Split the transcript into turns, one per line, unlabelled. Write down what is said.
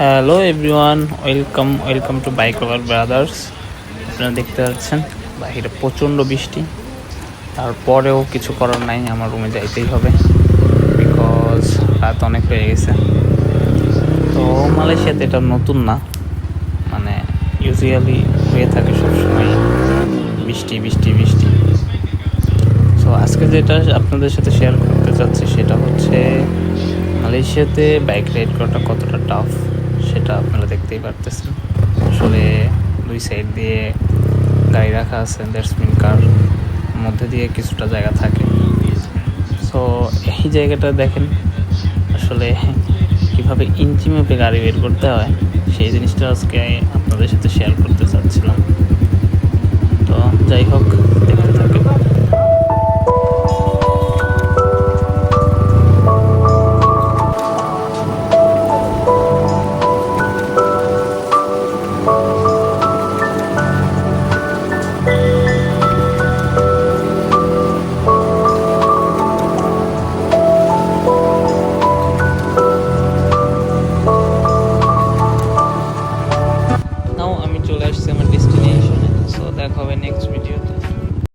Hello everyone welcome welcome to bike over brothers আপনারা দেখতে পাচ্ছেন, বাইরে প্রচণ্ড বৃষ্টি। তারপরেও কিছু করার নাই, আমার রুমে যাইতেই হবে। বিকজ রাত অনেক হয়ে গেছে। তো মালয়েশিয়াতে এটা নতুন না। মানে ইউজুয়ালি হয়ে থাকে সবসময় বৃষ্টি বৃষ্টি বৃষ্টি। সো আজকে যেটা আপনাদের সাথে শেয়ার করতে চাচ্ছি, সেটা হচ্ছে মালয়েশিয়াতে বাইক রাইড করাটা কতটা টাফ সেটা আপনারা দেখতেই পারতেছেন। আসলে দুই সাইড দিয়ে গাড়ি রাখা আছে দ্যাটসমিন কার মধ্যে দিয়ে কিছুটা জায়গা থাকে। সো এই জায়গাটা দেখেন, আসলে কীভাবে ইঞ্চি মেপে গাড়ি বের করতে হয়, সেই জিনিসটা আজকে আপনাদের সাথে শেয়ার করতে চাচ্ছিলাম। তো যাই হোক